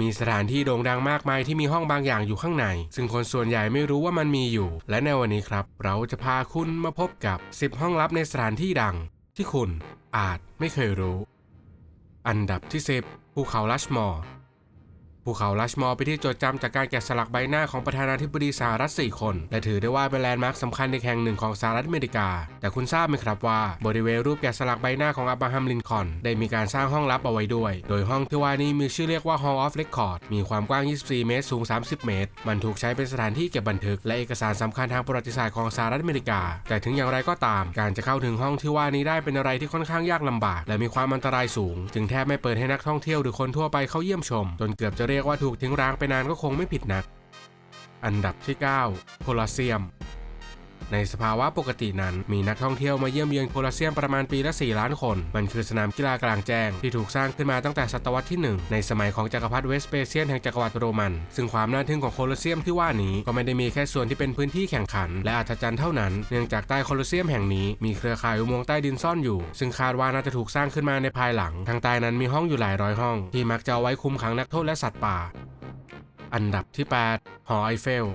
มีสถานที่โด่งดังมากมายที่มีห้องบางอย่างอยู่ข้างใน ซึ่งคนส่วนใหญ่ไม่รู้ว่ามันมีอยู่ และในวันนี้ครับ เราจะพาคุณมาพบกับ 10 ห้องลับในสถานที่ดัง ที่คุณอาจไม่เคยรู้ อันดับที่ 10 ภูเขาลัชมอร์ ภูเขาลัชมอร์เป็นที่จดจำจากการแกะสลักใบหน้าของประธานาธิบดีสหรัฐ 4 คน และถือได้ว่าเป็นแลนด์มาร์คสำคัญในแห่งหนึ่งของสหรัฐอเมริกา แต่คุณทราบไหมครับว่า บริเวณรูปแกะสลักใบหน้าของอับราฮัมลินคอนได้มีการสร้างห้องลับเอาไว้ด้วย โดยห้องที่ว่านี้มีชื่อเรียกว่า Hall of Record มีความกว้าง 24 เมตร สูง 30 เมตร มันถูกใช้เป็นสถานที่เก็บบันทึก และเอกสารสำคัญทางประวัติศาสตร์ของสหรัฐอเมริกา แต่ถึงอย่างไรก็ตาม การจะเข้าถึงห้องที่ว่านี้ได้เป็นอะไรที่ค่อนข้างยากลำบาก และมีความอันตรายสูง จึงแทบไม่เปิดให้นักท่องเที่ยวหรือคนทั่วไปเข้าเยี่ยมชม จนเกือบจะเรียกว่าถูกทิ้งร้างไปนานก็คงไม่ผิดนัก อันดับที่ 9 โพลอสเซียม ในสภาวะปกตินั้น มีนักท่องเที่ยวมาเยี่ยมเยือนโคลอเซียมประมาณปีละ 4 ล้านคน มันคือสนามกีฬากลางแจ้ง ที่ถูกสร้างขึ้นมาตั้งแต่ศตวรรษที่ 1 ในสมัยของจักรพรรดิเวสเปเซียนแห่งจักรวรรดิโรมัน ซึ่งความน่าทึ่งของโคลอเซียมที่ว่านี้ก็ไม่ได้มีแค่ส่วนที่เป็นพื้นที่แข่งขัน และอัศจรรย์เท่านั้น เนื่องจากใต้โคลอเซียมแห่งนี้มีเครือข่ายอุโมงค์ใต้ดินซ่อนอยู่ ซึ่งคาดว่าน่าจะถูกสร้างขึ้นมาในภายหลัง ทางใต้นั้นมีห้องอยู่หลายร้อยห้อง ที่มักจะเอาไว้คุมขังนักโทษและสัตว์ป่า อันดับที่ 8 หอไอเฟล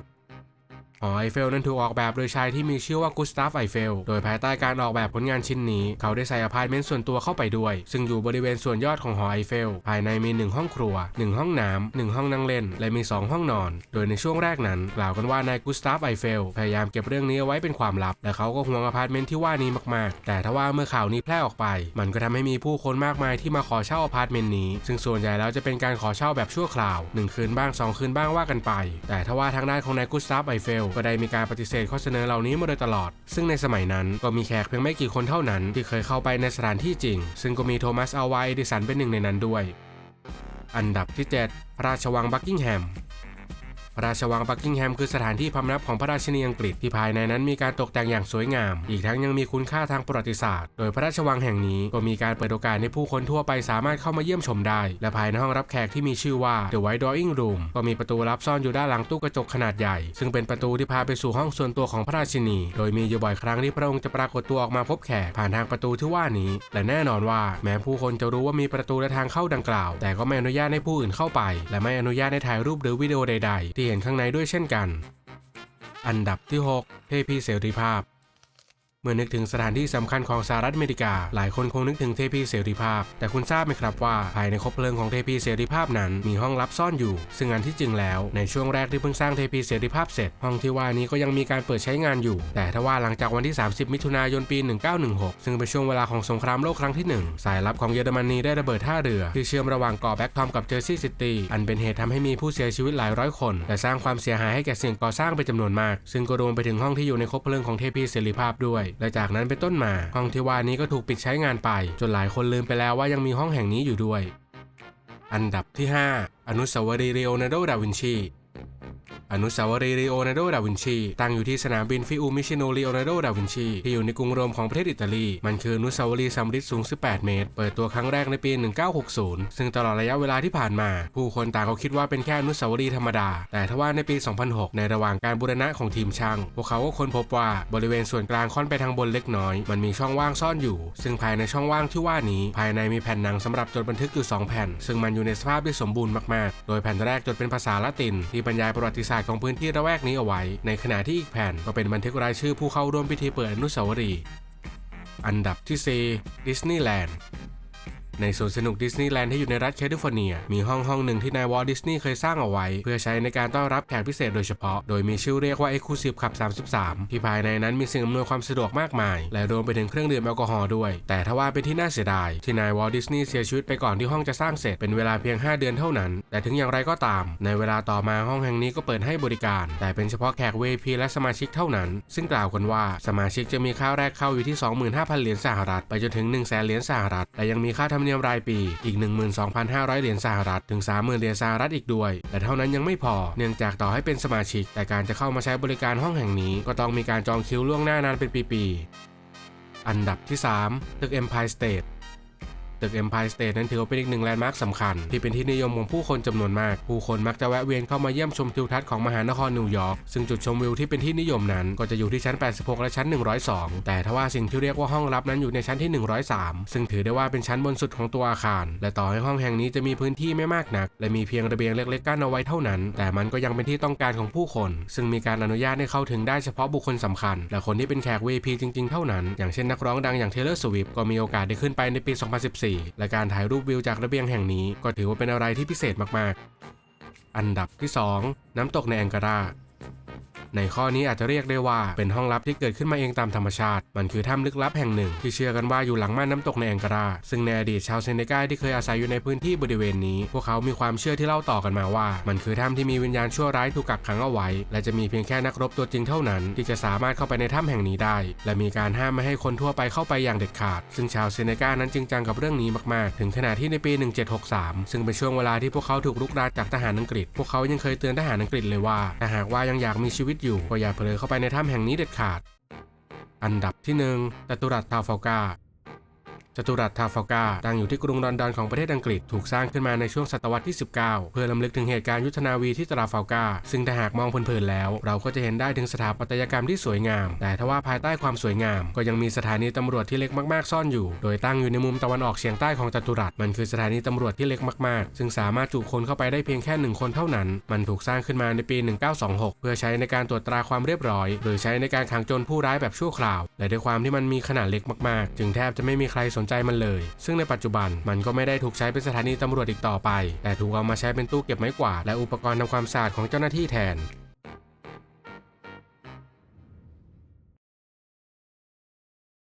หอไอเฟลนั้นถูกออกแบบโดยชายที่มีชื่อว่ากุสตาฟไอเฟล โดยภายใต้การออกแบบผลงานชิ้นนี้ เขาได้ใส่อพาร์ตเมนต์ส่วนตัวเข้าไปด้วย ซึ่งอยู่บริเวณส่วนยอดของหอไอเฟล ภายในมี 1 ห้องครัว 1 ห้องน้ำ1ห้องนั่งเล่น และมี 2 ห้องนอน โดยในช่วงแรกนั้น กล่าวกันว่านายกุสตาฟไอเฟล พยายามเก็บเรื่องนี้เอาไว้เป็นความลับ และเขาก็ห่วงอพาร์ตเมนต์ที่ว่านี้มากๆ แต่ถ้าว่าเมื่อข่าวนี้แพร่ออกไป มันก็ทำให้มีผู้คนมากมายที่มาขอเช่าอพาร์ตเมนต์นี้ ซึ่งส่วนใหญ่แล้วจะเป็นการขอเช่าแบบชั่วคราวหนึ่งคืนบ้างสองคืนบ้างว่ากันไป แต่ถ้าว่าทางด้านของนายกุสตาฟไอเฟลก็ได้มีการปฏิเสธข้อเสนอเหล่านี้มาโดยตลอด ซึ่งในสมัยนั้นก็มีแขกเพียงไม่กี่คนเท่านั้น ที่เคยเข้าไปในสถานที่จริง ซึ่งก็มีโทมัสอัลวาเอดิสันเป็นหนึ่งในนั้นด้วย อันดับที่7พระราชวังบักกิงแฮม ระราชวังบักกิงแฮมคือสถานที่พำนักของพระราชินีอังกฤษที่ภายในนั้นมีการตกแต่งอย่างสวยงาม อีกทั้งยังมีคุณค่าทางประวัติศาสตร์ โดยพระราชวังแห่งนี้ก็มีการเปิดโอกาสให้ผู้คนทั่วไปสามารถเข้ามาเยี่ยมชมได้ และภายในห้องรับแขกที่มีชื่อว่า The White Drawing Room ก็มีประตูลับซ่อนอยู่ด้านหลังตู้กระจกขนาดใหญ่ ซึ่งเป็นประตูที่พาไปสู่ห้องส่วนตัวของพระราชินี โดยมีอยู่บ่อยครั้งที่พระองค์จะปรากฏตัวออกมาพบแขกผ่านทางประตูที่ว่านี้ และแน่นอนว่า แม้ผู้คนจะรู้ว่ามีประตูและทางเข้าดังกล่าว แต่ก็ไม่อนุญาตให้ผู้อื่นเข้าไป และไม่อนุญาตให้ถ่ายรูปหรือวิดีโอใด ๆ ที่เห็นข้างในด้วยเช่นกัน อันดับที่ 6เทพีเสรีภาพ เมื่อนึกถึงสถานที่สำคัญของสหรัฐอเมริกา หลายคนคงนึกถึงเทพีเสรีภาพ แต่คุณทราบไหมครับว่า ภายในคบเพลิงของเทพีเสรีภาพนั้นมีห้องลับซ่อนอยู่ ซึ่งอันที่จริงแล้วในช่วงแรกที่เพิ่งสร้างเทพีเสรีภาพเสร็จ ห้องที่ว่านี้ก็ยังมีการเปิดใช้งานอยู่ แต่ถ้าว่าหลังจากวันที่ 30 มิถุนายนปี 1916 ซึ่งเป็นช่วงเวลาของสงครามโลกครั้งที่ 1 สายลับของเยอรมนีได้ระเบิดท่าเรือที่เชื่อมระหว่างเกาะแบ็กทอมกับเจอร์ซีย์ซิตี้อันเป็นเหตุทำให้มีผู้เสียชีวิตหลายร้อยคนและสร้างความเสียหายให้แก่สิ่งก่อสร้างเป็นจำนวนมาก ซึ่งก็รวมไปถึงห้องที่อยู่ในคบเพลิงของเทพีเสรีภาพด้วยและจากนั้นเป็นต้นมา ห้องที่ว่านี้ก็ถูกปิดใช้งานไป จนหลายคนลืมไปแล้วว่ายังมีห้องแห่งนี้อยู่ด้วย อันดับที่ 5 อนุสาวรีย์เลโอนาร์โด ดาวินชี อนุสาวรีย์ลีโอนาร์โด ดาวินชี ตั้งอยู่ที่สนามบินฟิอูมิชิโนลีโอนาร์โด ดาวินชี ที่อยู่ในกรุงโรมของประเทศอิตาลี มันคืออนุสาวรีย์สำริดสูง 18 เมตร เปิดตัวครั้งแรกในปี 1960 ซึ่งตลอดระยะเวลาที่ผ่านมา ผู้คนต่างก็คิดว่าเป็นแค่อนุสาวรีย์ธรรมดา แต่ทว่าในปี 2006 ในระหว่างการบูรณะของทีมช่าง พวกเขาก็ค้นพบว่าบริเวณส่วนกลางค่อนไปทางบนเล็กน้อย มันมีช่องว่างซ่อนอยู่ ซึ่งภายในช่องว่างที่ว่านี้ ภายในมีแผ่นหนังสำหรับจดบันทึกอยู่ 2 แผ่น ซึ่งมันอยู่ในสภาพที่สมบูรณ์มากๆ โดยแผ่นแรกจดเป็นภาษาละตินที่บรรยายประวัติศาสตร์ของพื้นที่ระแวกนี้เอาไว้ ในขณะที่อีกแผ่นก็เป็นบันทึกรายชื่อผู้เข้าร่วมพิธีเปิดอนุสาวรีย์อันดับที่4ดิสนีย์แลนด์ ในสวนสนุกดิสนีย์แลนด์ที่อยู่ในรัฐแคลิฟอร์เนีย มีห้องห้องหนึ่งที่นายวอลดิสนีย์เคยสร้างเอาไว้ เพื่อใช้ในการต้อนรับแขกพิเศษโดยเฉพาะ โดยมีชื่อเรียกว่า Exclusive Club 33 ที่ภายในนั้นมีสิ่งอำนวยความสะดวกมากมาย และรวมไปถึงเครื่องดื่มแอลกอฮอล์ด้วย แต่ทว่าเป็นที่น่าเสียดาย ที่นายวอลดิสนีย์เสียชีวิตไปก่อนที่ห้องจะสร้างเสร็จเป็นเวลาเพียง 5 เดือนเท่านั้น แต่ถึงอย่างไรก็ตาม ในเวลาต่อมาห้องแห่งนี้ก็เปิดให้บริการ แต่เป็นเฉพาะแขก VIP และสมาชิกเท่านั้น ซึ่งกล่าวกันว่าสมาชิกจะมีค่าแรกเข้าอยู่ที่ 25,000 เหรียญสหรัฐไปจนถึง1 0 0 0 0 0เหรียญสหรัฐและยังมีค่าธรรมเนียมรายปี อีก 12,500 เหรียญสหรัฐถึง 30,000 เหรียญสหรัฐอีกด้วย แต่เท่านั้นยังไม่พอ เนื่องจากต่อให้เป็นสมาชิก แต่การจะเข้ามาใช้บริการห้องแห่งนี้ ก็ต้องมีการจองคิวล่วงหน้านานเป็นปีๆ อันดับที่ 3 ตึก Empire State ตึก Empire State นั้นถือเป็นอีกหนึ่งแลนด์มาร์คสำคัญ ที่เป็นที่นิยมของผู้คนจำนวนมาก ผู้คนมักจะแวะเวียนเข้ามาเยี่ยมชมทิวทัศน์ของมหานครนิวยอร์กซึ่งจุดชมวิวที่เป็นที่นิยมนั้น ก็จะอยู่ที่ชั้น 86 และชั้น 102 แต่ทว่าสิ่งที่เรียกว่าห้องลับนั้นอยู่ในชั้นที่ 103 ซึ่งถือได้ว่าเป็นชั้นบนสุดของตัวอาคาร และต่อให้ห้องแห่งนี้จะมีพื้นที่ไม่มากนัก และมีเพียงระเบียงเล็กๆกั้นเอาไว้เท่านั้น แต่มันก็ยังเป็นที่ต้องการของผู้คน ซึ่งมีการอนุญาตให้เข้าถึงได้เฉพาะบุคคลสำคัญ และคนที่เป็นแขก VIP จริง ๆ เท่านั้น อย่างเช่นนักร้องดังอย่าง Taylor Swift ก็มีโอกาสได้ขึ้นไปในปี 2014และการถ่ายรูปวิวจากระเบียงแห่งนี้ ก็ถือว่าเป็นอะไรที่พิเศษมากๆ อันดับที่ 2 น้ำตกในแองการา ในข้อนี้อาจจะเรียกได้ว่าเป็นห้องลับที่เกิดขึ้นมาเองตามธรรมชาติ มันคือถ้ำลึกลับแห่งหนึ่ง ที่เชื่อกันว่าอยู่หลังม่านน้ำตกในแองการา ซึ่งในอดีตชาวเซเนกาที่เคยอาศัยอยู่ในพื้นที่บริเวณนี้ พวกเขามีความเชื่อที่เล่าต่อกันมาว่า มันคือถ้ำที่มีวิญญาณชั่วร้ายถูกกักขังเอาไว้ และจะมีเพียงแค่นักรบตัวจริงเท่านั้น ที่จะสามารถเข้าไปในถ้ำแห่งนี้ได้ และมีการห้ามไม่ให้คนทั่วไปเข้าไปอย่างเด็ดขาด ซึ่งชาวเซเนกานั้นจริงจังกับเรื่องนี้มากๆ ถึงขนาดที่ในปี 1763 ซึ่งเป็นช่วงเวลาที่พวกเขาถูกลุกรานจากทหารอังกฤษ พวกเขายังเคยเตือนทหารอังกฤษเลยว่าถ้าหากว่ายังอยากมีชีวิตอยู่ก็อย่าเผลอเข้าไปในถ้ำแห่งนี้เด็ดขาด อันดับที่ 1 จตุรัสทาฟากา จตุรัสทาฟากาตั้งอยู่ที่กรุงลอนดอนของประเทศอังกฤษ ถูกสร้างขึ้นมาในช่วงศตวรรษที่ 19 เพื่อลำลึกถึงเหตุการณ์ยุทธนาวีที่ตราฟากาซึ่งถ้าหากมองเพลินๆแล้ว เราก็จะเห็นได้ถึงสถาปัตยกรรมที่สวยงาม แต่ทว่าภายใต้ความสวยงาม ก็ยังมีสถานีตำรวจที่เล็กมากๆ ซ่อนอยู่ โดยตั้งอยู่ในมุมตะวันออกเฉียงใต้ของจตุรัส มันคือสถานีตำรวจที่เล็กมากๆ ซึ่งสามารถจุคนเข้าไปได้เพียงแค่หนึ่งคนเท่านั้น มันถูกสร้างขึ้นมาในปี 1926 เพื่อใช้ในการตรวจตราความเรียบร้อย หรือใช้ในการขังโจรผู้ร้ายแบบชั่วคราว และด้วยความที่มันมีขนาดเล็กมากๆ จึงแทบจะไม่มีใครสนใจมันเลย ซึ่งในปัจจุบันมันก็ไม่ได้ถูกใช้เป็นสถานีตำรวจอีกต่อไป แต่ถูกเอามาใช้เป็นตู้เก็บไม้กวาดและอุปกรณ์ทำความสะอาดของเจ้าหน้าที่แทน